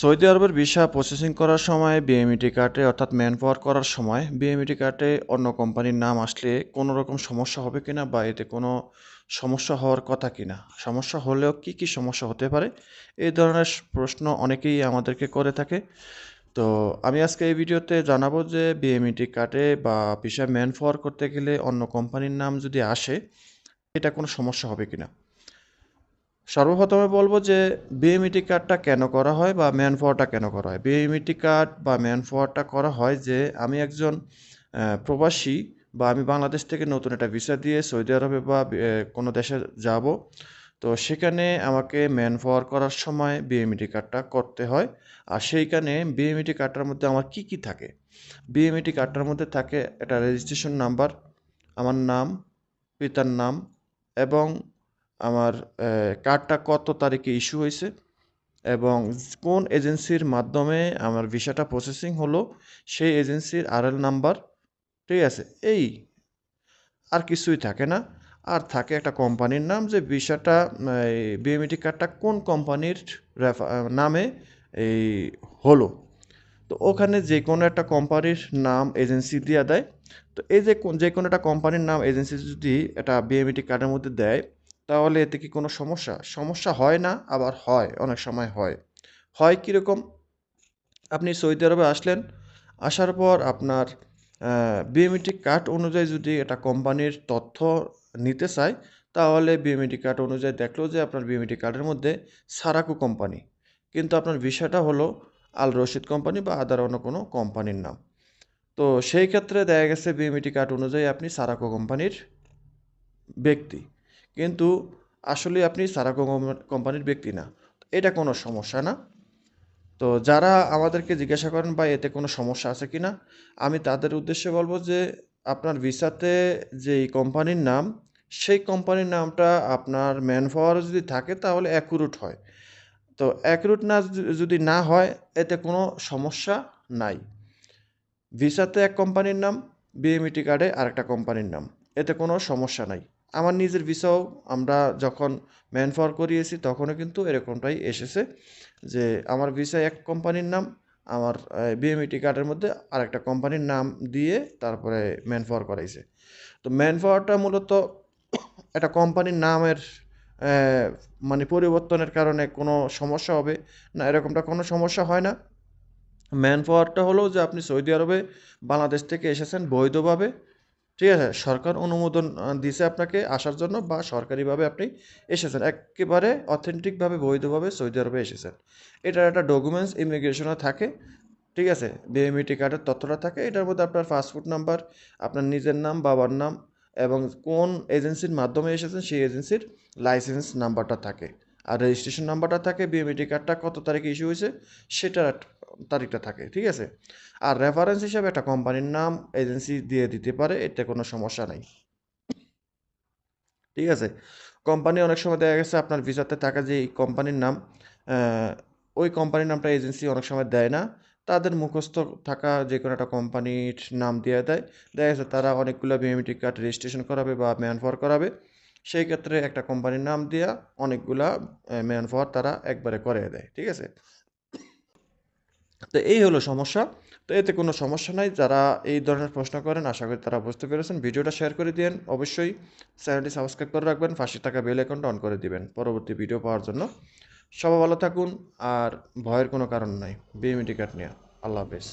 Saudi আরবের visa processing করার সময় বিএমইটি কার্ডে অর্থাৎ ম্যান পাওয়ার করার সময় বিএমইটি কার্ডে অন্য কোম্পানির নাম আসলে কোনো রকম সমস্যা হবে কিনা বা এতে কোনো সমস্যা হওয়ার কথা কিনা? সমস্যা হলেও কি কি সমস্যা হতে পারে? এই ধরনের প্রশ্ন অনেকেই আমাদেরকে করে থাকে। তো আমি আজকে এই ভিডিওতে জানাব যে বিএমইটি কার্ডে বা ভিসা ম্যান পাওয়ার করতে গেলে অন্য কোম্পানির নাম যদি আসে, এটা কোনো সমস্যা হবে কিনা? সর্বপ্রথমে বলব যে বিএমইটি কার্ডটা কেন করা হয় বা ম্যান পাওয়ারটা কেন করা হয়? বিএমইটি কার্ড বা ম্যান পাওয়ারটা করা হয় যে আমি একজন প্রবাসী বা আমি বাংলাদেশ থেকে নতুন একটা ভিসা দিয়ে সৌদি আরবে বা কোনো দেশে যাব। তো সেখানে আমাকে ম্যান পাওয়ার করার সময় বিএমইটি কার্ডটা করতে হয়। আর সেইখানে বিএমইটি কার্ডটার মধ্যে আমার কি কি থাকে? বিএমইটি কার্ডটার মধ্যে থাকে একটা রেজিস্ট্রেশন নাম্বার আমার নাম, পিতার নাম এবং আমার কার্ডটা কত তারিখে ইস্যু হয়েছে এবং কোন এজেন্সির মাধ্যমে আমার ভিসাটা প্রসেসিং হলো সেই এজেন্সির আরএল নাম্বার, ঠিক আছে? এই, আর কিছুই থাকে না। আর থাকে একটা কোম্পানির নাম যে ভিসাটা বিএমইটি কার্ডটা কোন কোম্পানির নামে, এই, হলো। তো ওখানে যে কোনো একটা কোম্পানির নাম এজেন্সি দিয়ে দেয়। তো এই যে যে কোনো একটা কোম্পানির নাম এজেন্সি যদি একটা বিএমইটি কার্ডের মধ্যে দেয় তাহলে এতে কি কোনো সমস্যা? সমস্যা হয় না, আবার হয়, অনেক সময় হয়। হয় কীরকম? আপনি সৌদি আরবে আসলেন, আসার পর আপনার বিএমইটি কার্ড অনুযায়ী যদি এটা কোম্পানির তথ্য নিতে চায়, তাহলে বিএমইটি কার্ড অনুযায়ী দেখল যে আপনার বিএমইটি কার্ডের মধ্যে সারাকু কোম্পানি। কিন্তু আপনার ভিসাটা হলো আল রশিদ কোম্পানি বা আদার অন্য কোনো কোম্পানির নাম। তো সেই ক্ষেত্রে দেখা গেছে বিএমইটি কার্ড অনুযায়ী আপনি সারাকো কোম্পানির ব্যক্তি। কিন্তু আসলে আপনি সারাকো কোম্পানির ব্যক্তি না। এটা কোনো সমস্যা না। তো যারা আমাদেরকে জিজ্ঞাসা করেন বা এতে কোনো সমস্যা আছে কি না? আমি তাদের উদ্দেশ্যে বলব যে, আপনার ভিসাতে যেই কোম্পানির নাম, সেই কোম্পানির নামটা আপনার ম্যান পাওয়ার যদি থাকে, তাহলে অ্যাকুরেট হয়। তো অ্যাকুরেট না যদি- যদি না হয়, এতে কোনো সমস্যা নাই। ভিসাতে এক কোম্পানির নাম, বিএমইটি কার্ডে আরেকটা কোম্পানির নাম, এতে কোনো সমস্যা নাই। আমার নিজের ভিসাও আমরা যখন ম্যান করিয়েছি, তখনও কিন্তু এরকমটাই এসেছে যে আমার ভিসা এক কোম্পানির নাম, আমার বিএমইটি কার্ডের মধ্যে আরেকটা কোম্পানির নাম দিয়ে তারপরে ম্যান করাইছে। তো ম্যান মূলত একটা কোম্পানির নামের মানে পরিবর্তনের কারণে কোনো সমস্যা হবে না, এরকমটা কোনো সমস্যা হয় না। ম্যান হলো যে আপনি সৌদি আরবে বাংলাদেশ থেকে এসেছেন বৈধভাবে ঠিক আছে, সরকার অনুমোদন দিছে আপনাকে আসার জন্য বা সরকারিভাবে আপনি এসেছেন, একেবারে অথেন্টিকভাবে বৈধভাবে সৌদি আরবে এসেছেন। এটার একটা ডকুমেন্টস ইমিগ্রেশনে থাকে, ঠিক আছে? বিএমইটি কার্ডের তথ্যটা থাকে, এটার মধ্যে আপনার পাসপোর্ট নাম্বার আপনার নিজের নাম, বাবার নাম এবং কোন এজেন্সির মাধ্যমে এসেছেন সেই এজেন্সির লাইসেন্স নাম্বারটা থাকে। আর রেজিস্ট্রেশন নাম্বারটা থাকে বিএমইটি কার্ডটা কত তারিখে ইস্যু হয়েছে, সেটার তারিখটা থাকে, ঠিক আছে? আর রেফারেন্স হিসাবে একটা কোম্পানির নাম এজেন্সি দিয়ে দিতে পারে, এতে কোনো সমস্যা নাই। ঠিক আছে? কোম্পানি অনেক সময় দেখা গেছে আপনার ভিসাতে থাকা যে কোম্পানির নাম ওই কোম্পানির নামটা এজেন্সি অনেক সময় দেয় না। তাদের মুখস্থ থাকা যে কোনো একটা কোম্পানির নাম দিয়ে দেয়। দেখা গেছে তারা অনেকগুলো বিএমটি কার্ড রেজিস্ট্রেশন করাবে বা ম্যান করাবে। সেই ক্ষেত্রে একটা কোম্পানির নাম দিয়া অনেকগুলা ম্যান তারা একবারে করে দেয়, ঠিক আছে? তো এই হলো সমস্যা। তো এতে কোনো সমস্যা নাই। যারা এই ধরনের প্রশ্ন করেন, আশা করি তারা বুঝতে পেরেছেন। ভিডিওটা শেয়ার করে দিন অবশ্যই চ্যানেলটি সাবস্ক্রাইব করে রাখবেন। পাশে থাকা বেল অ্যাকাউন্ট অন করে দিবেন পরবর্তী ভিডিও পাওয়ার জন্য। সবাই ভালো থাকুন। আর ভয়ের কোনো কারণ নাই। কার্ড নিয়ে। আল্লাহ হাফেজ।